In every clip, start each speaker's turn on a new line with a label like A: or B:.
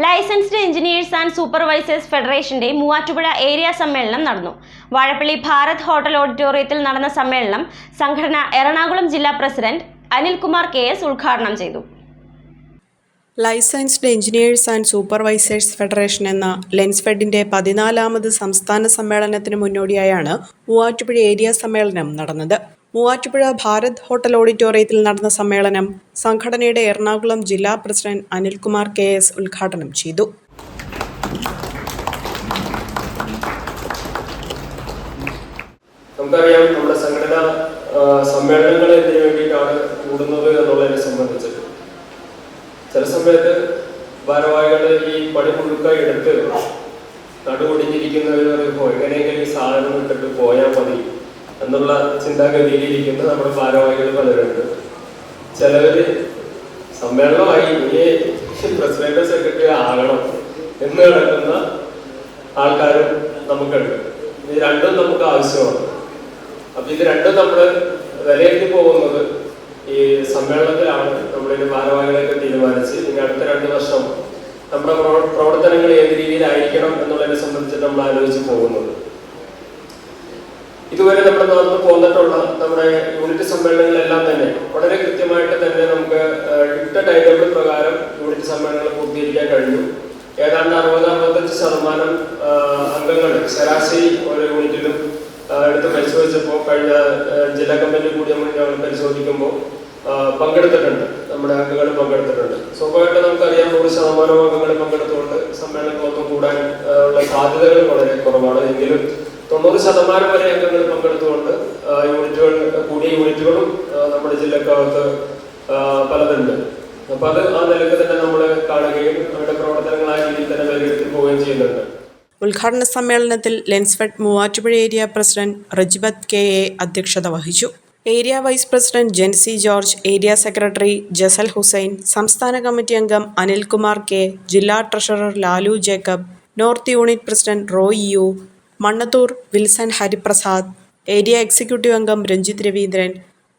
A: Licensed engineers and supervisors ഫെഡറേഷന്റെ Muvattupuzha area സമ്മേളനം നടന്നു. വാഴപ്പള്ളി ഭാരത് ഹോട്ടൽ ഓഡിറ്റോറിയത്തിൽ നടന്ന സമ്മേളനം സംഘടന എറണാകുളം ജില്ലാ പ്രസിഡന്റ് അനിൽകുമാർ കെ എസ് ഉദ്ഘാടനം ചെയ്തു.
B: Licensed engineers and supervisors federation എന്ന ലെൻസ്ഫെഡിന്റെ പതിനാലാമത് സംസ്ഥാന സമ്മേളനത്തിന് മുന്നോടിയായാണ് മൂവാറ്റുപുഴ ഏരിയ സമ്മേളനം നടന്നത്. മൂവാറ്റുപുഴ ഭാരത് ഹോട്ടൽ ഓഡിറ്റോറിയത്തിൽ നടന്ന സമ്മേളനം സംഘടനയുടെ എറണാകുളം ജില്ലാ പ്രസിഡന്റ് അനിൽകുമാർ കെ എസ് ഉദ്ഘാടനം ചെയ്തു.
C: നമുക്കറിയാം നമ്മുടെ സംഘടന സമ്മേളനങ്ങൾ എന്തിനു വേണ്ടിയിട്ടാണ് കൂടുന്നത് എന്നുള്ളതിനെ സംബന്ധിച്ച്. ചില സമയത്ത് ഭാരവാഹികൾ ഈ പണി മുഴുക്കായി എടുത്ത് നടുപൊടിഞ്ഞിരിക്കുന്നവർ എങ്ങനെയെങ്കിലും സാധനം ഇട്ടിട്ട് പോയാൽ മതി. എന്നുള്ള ചിന്താഗതിയിലിരിക്കുന്ന നമ്മുടെ ഭാരവാഹികൾ പലരുണ്ട്. ചിലവര് സമ്മേളനമായി ഇനി പ്രസിഡന്റ് സെക്രട്ടറി ആകണം എന്ന് കിടക്കുന്ന ആൾക്കാരും നമുക്കുണ്ട്. ഇത് രണ്ടും നമുക്ക് ആവശ്യമാണ്. അപ്പൊ ഇത് രണ്ടും നമ്മൾ വിലയിരുത്തി പോകുന്നത് ഈ സമ്മേളനത്തിലാണ് നമ്മുടെ ഭാരവാഹികളെയൊക്കെ തീരുമാനിച്ച് ഇനി അടുത്ത രണ്ട് വർഷം നമ്മുടെ പ്രവ- പ്രവർത്തനങ്ങൾ ഏത് രീതിയിലായിരിക്കണം എന്നുള്ളതിനെ സംബന്ധിച്ച് നമ്മൾ ആലോചിച്ച് പോകുന്നത്. ഇതുവരെ നമ്മൾ നടന്നു പോന്നിട്ടുള്ള നമ്മുടെ യൂണിറ്റ് സമ്മേളനങ്ങളെല്ലാം തന്നെ വളരെ കൃത്യമായിട്ട് തന്നെ നമുക്ക് ഇട്ട ടൈം പ്രകാരം യൂണിറ്റ് സമ്മേളനങ്ങൾ പൂർത്തീകരിക്കാൻ കഴിഞ്ഞു. ഏതാണ്ട് അറുപത് അറുപത്തഞ്ച് ശതമാനം അംഗങ്ങൾ ശരാശരി ഓരോ യൂണിറ്റിലും എടുത്ത് പരിശോധിച്ചപ്പോൾ കഴിഞ്ഞ ജില്ലാ കമ്മിറ്റി കൂടി നമ്മൾ ഞങ്ങൾ പരിശോധിക്കുമ്പോൾ പങ്കെടുത്തിട്ടുണ്ട്. നമ്മുടെ അംഗങ്ങൾ പങ്കെടുത്തിട്ടുണ്ട്. സ്വാഭാവികമായിട്ട് നമുക്കറിയാം നൂറ് ശതമാനം അംഗങ്ങൾ പങ്കെടുത്തുകൊണ്ട് സമ്മേളനങ്ങളൊന്നും കൂടാൻ ഉള്ള സാധ്യതകൾ വളരെ കുറവാണ്. എങ്കിലും തൊണ്ണൂറ് ശതമാനം വരെ അംഗങ്ങൾ പങ്കെടുത്തുകൊണ്ട് യൂണിറ്റുകൾ കൂടിയ യൂണിറ്റുകളും നമ്മുടെ ജില്ലക്കകത്ത് പലതുണ്ട്. അപ്പൊ അത് ആ നിലയ്ക്ക് തന്നെ നമ്മൾ കാണുകയും അവരുടെ പ്രവർത്തനങ്ങൾ ആ രീതിയിൽ തന്നെ വിലയിരുത്തി പോവുകയും ചെയ്യുന്നുണ്ട്.
B: ഉദ്ഘാടന സമ്മേളനത്തിൽ Lensfed Muvattupuzha area president Rejibath K A അധ്യക്ഷത വഹിച്ചു. Area vice president Jency George area secretary Jasal Hussain സംസ്ഥാന കമ്മിറ്റി അംഗം അനിൽകുമാർ കെ ജില്ലാ treasurer Lalu Jacob north unit president Roy U Mannathur Wilson Hariprasad area executive അംഗം രഞ്ജിത് രവീന്ദ്രൻ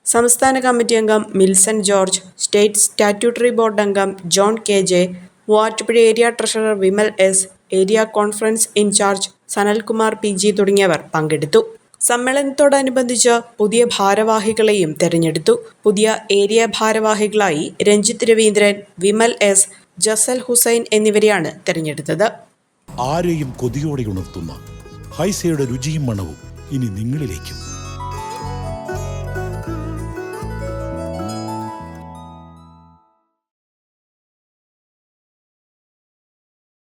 B: സംസ്ഥാന committee അംഗം Milson George state statutory board അംഗം John K J Muvattupuzha area treasurer Vimal S area conference incharge Sanalkumar P G തുടങ്ങിയവർ പങ്കെടുത്തു. സമ്മേളനത്തോടനുബന്ധിച്ച് പുതിയ ഭാരവാഹികളെയും തെരഞ്ഞെടുത്തു. പുതിയ ഏരിയ ഭാരവാഹികളായി രഞ്ജിത്ത് രവീന്ദ്രൻ വിമൽ എസ് ജസൽ ഹുസൈൻ എന്നിവരെയാണ് തെരഞ്ഞെടുത്തത്.
D: ആരെയും കൊതിയോടെ ഉണർത്തുന്ന ഹൈസയുടെ രുചിയും മണവും ഇനി നിങ്ങളിലേക്കും.